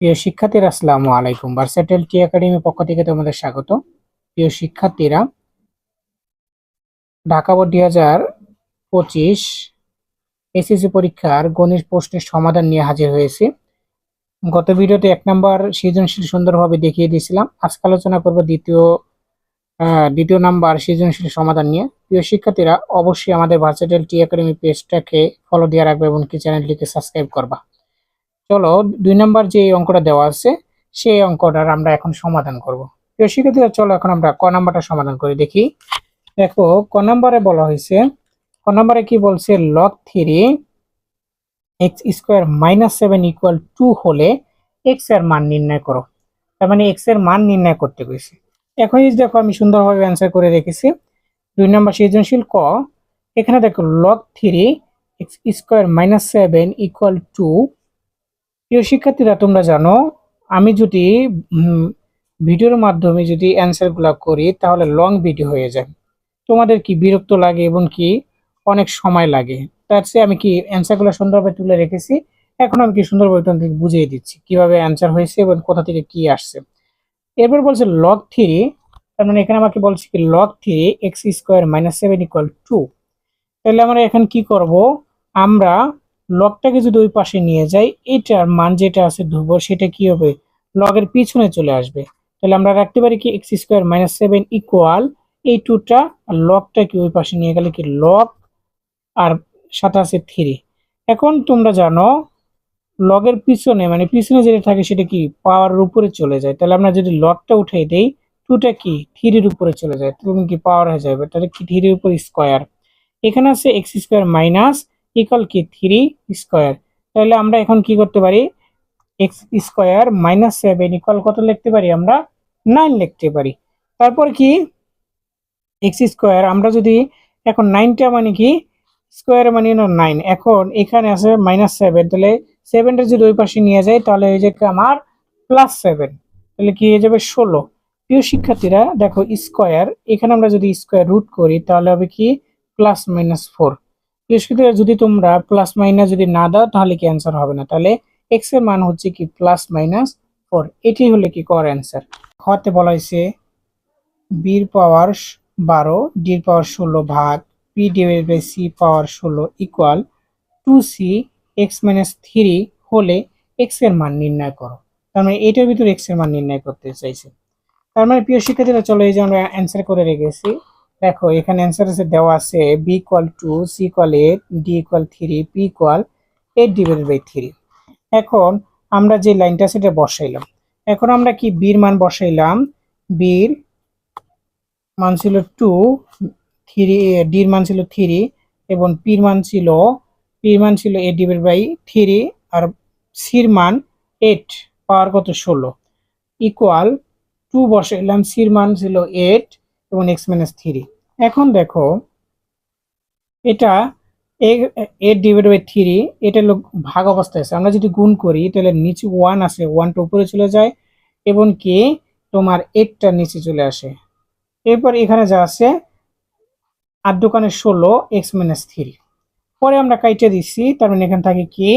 প্রিয় শিক্ষার্থীরা, আসসালামু আলাইকুম। ভার্সেটেল টি একাডেমি পক্ষ থেকে তোমাদের স্বাগত। প্রিয় শিক্ষার্থীরা, ঢাকা বোর্ড দুই হাজার পঁচিশ এসএসসি পরীক্ষার গণিত প্রশ্নের সমাধান নিয়ে হাজির হয়েছে। গত ভিডিওতে এক নম্বর সৃজনশীল সুন্দরভাবে দেখিয়ে দিয়েছিলাম। আজকে আলোচনা করব দ্বিতীয় দ্বিতীয় নাম্বার সৃজনশীল সমাধান নিয়ে। প্রিয় শিক্ষার্থীরা, অবশ্যই আমাদের ভার্সেটেল টি একাডেমি পেজটাকে ফলো দিয়ে রাখবে এবং কি চ্যানেলটিকে সাবস্ক্রাইব করবা। চলো, দুই নম্বর যে অঙ্কটা দেওয়া আছে, সেই অঙ্কটার আমরা এখন সমাধান করব। প্রিয় শিক্ষার্থীরা, চলো এখন আমরা ক নাম্বারটা সমাধান করে দেখি। দেখো, ক নাম্বারে বলা হয়েছে, ক নাম্বারে কি বলছে log three x square minus seven equal to হলে এক্সের মান নির্ণয় করো। তার মানে এক্সের মান নির্ণয় করতে গেছে। এখন দেখো, আমি সুন্দরভাবে অ্যান্সার করে রেখেছি। দুই নম্বর সৃজনশীল ক, এখানে দেখো log three x square minus seven equal to প্রিয় শিক্ষার্থীরা, তোমরা জানো, আমি যদি ভিডিওর মাধ্যমে যদি অ্যান্সারগুলো করি, তাহলে লং ভিডিও হয়ে যায়। তোমাদের কি বিরক্ত লাগে এবং কি অনেক সময় লাগে? তার চেয়ে আমি কি অ্যান্সারগুলো সুন্দরভাবে তুলে রেখেছি? এখন আমি কি সুন্দরভাবে তোমাদের বুঝিয়ে দিচ্ছি, কীভাবে অ্যান্সার হয়েছে এবং কোথা থেকে কি আসছে। এরপর বলছে লগ থ্রি তার মানে এখানে আমাকে বলছে কি log three x square minus seven equal to তাহলে আমরা এখন কি করব? আমরা লগটাকে যদি ওই পাশে নিয়ে যাই, এটার মান যেটা আছে ধ্রুব সেটা কি হবে? লগের পিছনে চলে আসবে। তাহলে আমরা রাখতে পারি কি x square minus seven equal এই টুটা আর লগটাকে ওই পাশে নিয়ে গেলে কি লগ আর সাথে থ্রি এখন তোমরা জানো, লগের পিছনে মানে পিছনে যেটা থাকে সেটা কি পাওয়ারের উপরে চলে যায়। তাহলে আমরা যদি লগটা উঠাই দেই টুটা কি থ্রির উপরে চলে যায়। তখন কি পাওয়ার হয়ে যাবে? তাহলে কি থ্রির উপর স্কোয়ার এখানে আছে এক্স স্কোয়ার মাইনাস ইকাল কি? থ্রি স্কোয়ার তাহলে আমরা এখন কি করতে পারি? X square minus seven equal কত লিখতে পারি? আমরা নাইন লিখতে পারি। তারপর কি? এক্স স্কোয়ার আমরা যদি এখন নাইনটা মানে কি? স্কোয়ার মানে নাইন এখন এখানে আছে মাইনাস সেভেন তাহলে সেভেনটা যদি ওই পাশে নিয়ে যায় তাহলে হয়ে যাবে আমার প্লাস সেভেন তাহলে কি হয়ে যাবে? ষোলো। প্রিয় শিক্ষার্থীরা, দেখো স্কোয়ার এখানে আমরা যদি স্কোয়ার রুট করি, তাহলে হবে কি? প্লাস মাইনাস ফোর বৃহস্পতিবার যদি তোমরা প্লাস মাইনাস যদি না দাও, তাহলে কি অ্যান্সার হবে না? তাহলে এক্সের মান হচ্ছে কি প্লাস মাইনাস ফোর এটি হলে কি কর অ্যান্সার হতে বলা হয়েছে বির পাওয়ার বারো ডির পাওয়ার ষোলো ভাগ P divide by C power ষোলো equal to C x minus three হলে এক্সের মান নির্ণয় করো। তার মানে এটার ভিতরে এক্সের মান নির্ণয় করতে চাইছে। তার মানে প্রিয় শিক্ষার্থীরা, চলো এই যে আমরা অ্যান্সার করে রেখেছি। দেখো, এখানে অ্যান্সার আছে দেওয়া আছে B equal to C equal eight D equal three P equal eight divided by three এখন আমরা যে লাইনটা সেটা বসাইলাম। এখন আমরা কি বির মান বসাইলাম? বির মান ছিল টু থ্রি ডির মান ছিল থ্রি এবং পির মান ছিল পির মান ছিল এইট ডিভাইড বাই থ্রি আর সির মান এইট পাওয়ার কত ষোলো? ইকুয়াল টু বসাইলাম সির মান ছিল এইট এবং এক্স মাইনাস থ্রি এখন দেখো, এটা এইট ডিভাইড বাই থ্রি এটা হলো ভাগ অবস্থায় আছে। আমরা যদি গুণ করি, তাহলে নিচে ওয়ান আসে ওয়ানটা উপরে চলে যায়, এবং কি? তোমার এইটটা নিচে চলে আসে। এরপর এখানে যা আছে, আর দোকানে ষোলো এক্স মাইনাস থ্রি পরে আমরা কাইটে দিচ্ছি, তার মানে এখানে থাকে কি?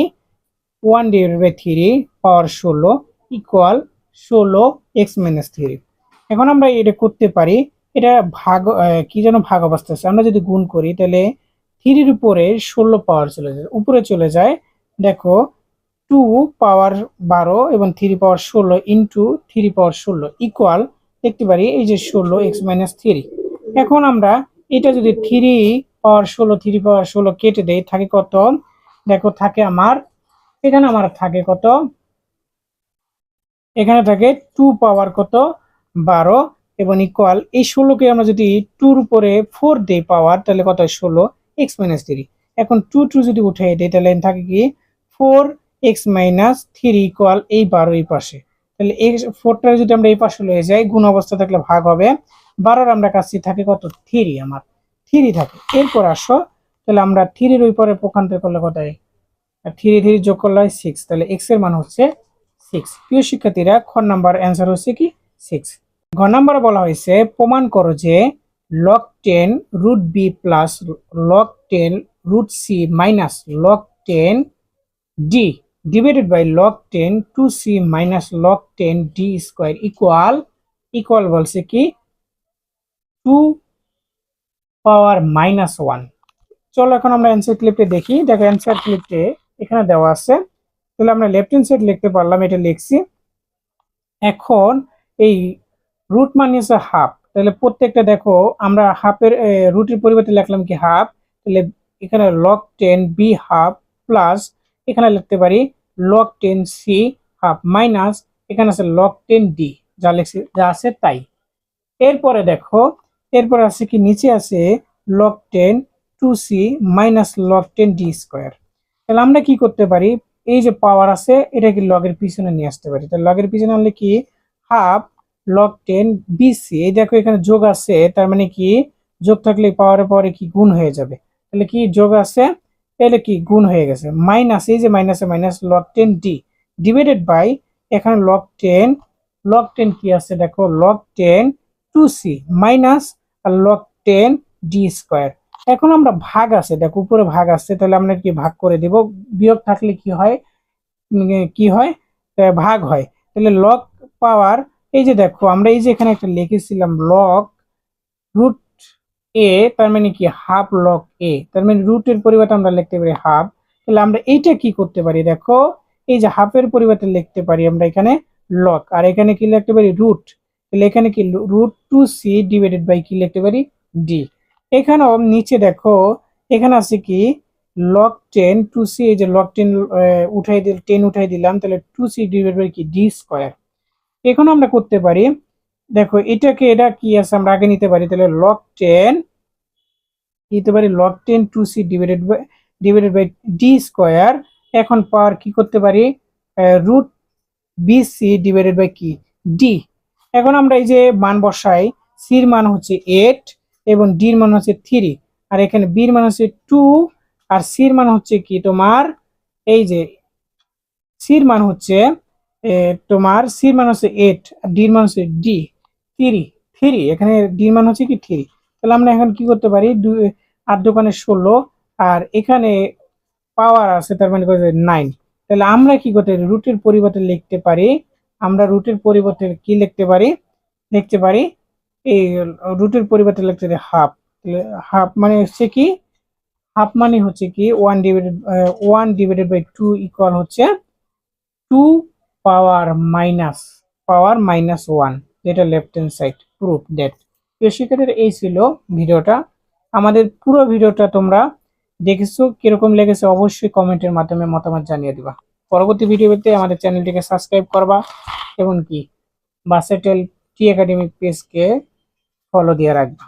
One divide by three power ষোলো ইকুয়াল ষোলো এক্স মাইনাস থ্রি এখন আমরা এটা করতে পারি এটা ভাগ কি যেন ভাগ অবস্থা আছে। আমরা যদি গুণ করি, তাহলে থ্রির উপরে ষোলো পাওয়ার চলে যায়। উপরে চলে যায়, দেখো টু পাওয়ার বারো এবং থ্রি পাওয়ার ষোলো ইন্টু থ্রি পাওয়ার ষোলো ইকুয়াল দেখতে পারি, এই যে ষোলো এক্স মাইনাস থ্রি এখন আমরা এটা যদি থ্রি পাওয়ার ষোলো থ্রি পাওয়ার ষোলো কেটে দেয় থাকে কত? দেখো, থাকে আমার, এখানে আমার থাকে কত? এখানে থাকে টু পাওয়ার কত? বারো। এবং ইকুয়াল এই ষোলোকে আমরা যদি টুর উপরে ফোর দেই পাওয়ার, তাহলে কত হয়? ষোলো এক্স মাইনাস থ্রি এখন টু টু যদি উঠে দেই, তাহলে থাকে কি? Four x minus three equal এই বারো এই পাশে। তাহলে এই ফোরটা যদি আমরা এই পাশে লয়ে যাই, গুণ অবস্থা থাকলে ভাগ হবে। বারোর আমরা কাছে থাকে কত? থ্রি আমার। থ্রি থাকে। এরপর আসো, তাহলে আমরা থ্রির ওই পরে পক্ষান্তর করলে কত হয়? থ্রি থ্রি যোগ করলে হয় সিক্স তাহলে এক্সের মান হচ্ছে সিক্স প্রিয় শিক্ষার্থীরা, খ নাম্বার অ্যান্সার হচ্ছে কি? সিক্স ঘ নাম্বারে বলা হয়েছে, প্রমাণ করো যে log ten root B plus log ten root C minus log ten D divided by log ten two C minus log ten D square equal equal বলছে কি? টু পাওয়ার মাইনাস ওয়ান চলো এখন আমরা অ্যান্সার ক্লিপে দেখি। দেখো answer ক্লিপে এখানে দেওয়া আছে। তাহলে আমরা লেফট হ্যান্ড সাইড লিখতে পারলাম, এটা লিখছি। এখন এই রুট মানে হচ্ছে হাফ তাহলে প্রত্যেকটা দেখো, আমরা হাফের রুটের পরিবর্তে লিখলাম কি হাফ তাহলে এখানে log ten B half plus এখানে লিখতে পারি log ten C half minus এখানে আছে লক টেন ডি যা লিখছি, যা আছে তাই। এরপরে দেখো, এরপরে আছে কি, নিচে আছে log ten two C minus log ten D square তাহলে আমরা কি করতে পারি? এই যে পাওয়ার আছে, এটা কি লগের পিছনে নিয়ে আসতে পারি। তাহলে লগের পিছনে আনলে কি? হাফ লগ টেন বিসি এই দেখো এখানে যোগ আছে, তার মানে কি? যোগ থাকলে পাওয়ারে পাওয়ারে কি গুণ হয়ে যাবে? তাহলে কি যোগ আছে? তাহলে কি গুণ হয়ে গেছে। মাইনাস এই যে মাইনাসে minus log ten D divided by এখানে লগ টেন লগ টেন কি আছে দেখো? Log ten two C minus আর লগ টেন ডি স্কোয়ার এখন আমরা ভাগ আছে, দেখো উপরে ভাগ আছে, তাহলে আমরা কি ভাগ করে দেব? বিয়োগ থাকলে কি হয়? কি হয়? ভাগ হয়। তাহলে লগ পাওয়ার এই যে দেখো, আমরা এই যে এখানে একটা লিখেছিলাম লগ রুট এ তার মানে কি হাফ লগ এ তার মানে রুটের পরিবর্তে আমরা লিখতে পারি হাফ তাহলে আমরা এইটা কি করতে পারি? দেখো, এই যে হাফের পরিবর্তে লিখতে পারি আমরা এখানে লক আর এখানে কি লিখতে পারি? রুট তাহলে এখানে কি root two C divided by কি লিখতে পারি? ডি এখানেও নিচে দেখো, এখানে আছে কি লক টেন টু সি এই যে লক টেন উঠাই দিল টেন উঠাই দিলাম, তাহলে টু সি ডিভাইড বাই কি? ডি স্কোয়ার এখন আমরা করতে পারি। দেখো, এটাকে এটা কি আছে? আমরা আগে নিতে পারি। তাহলে লক টেন নিতে পারি log ten two C divided by divided by D square এখন পাওয়ার কি করতে পারি? Root B C divided by কি? ডি এখন আমরা এই যে মান বসাই সির মান হচ্ছে এইট এবং ডির মান হচ্ছে থ্রি আর এখানে বির মান হচ্ছে টু আর সির মান হচ্ছে কি তোমার? এই যে সির মান হচ্ছে তোমার সির মান হচ্ছে এইট আর ডির মান হচ্ছে ডি থ্রি থ্রি এখানে ডির মান হচ্ছে কি থ্রি তাহলে আমরা এখন কি করতে পারি? আট দোকানে ষোলো, আর এখানে পাওয়ার আছে, তার মানে নাইন তাহলে আমরা কি করতে রুটের পরিবর্তে লিখতে পারি, আমরা রুটের পরিবর্তে কি লিখতে পারি? লিখতে পারি, এই রুটের পরিবর্তে লিখতে পারি হাফ হাফ মানে হচ্ছে কি? হাফ মানে হচ্ছে কি? One divided one divided by two equal হচ্ছে two power minus power minus one যেটা left hand side proof that প্রিয় শিক্ষার্থীরা এই ছিল ভিডিওটা। আমাদের পুরো ভিডিওটা তোমরা দেখেছ, কীরকম লেগেছে অবশ্যই কমেন্টের মাধ্যমে মতামত জানিয়ে দিবা। পরবর্তী ভিডিওতে আমাদের চ্যানেলটিকে সাবস্ক্রাইব করবা এবং কি? বাসেটেল টি একাডেমিক পেজকে ফলো দিয়ে রাখবা।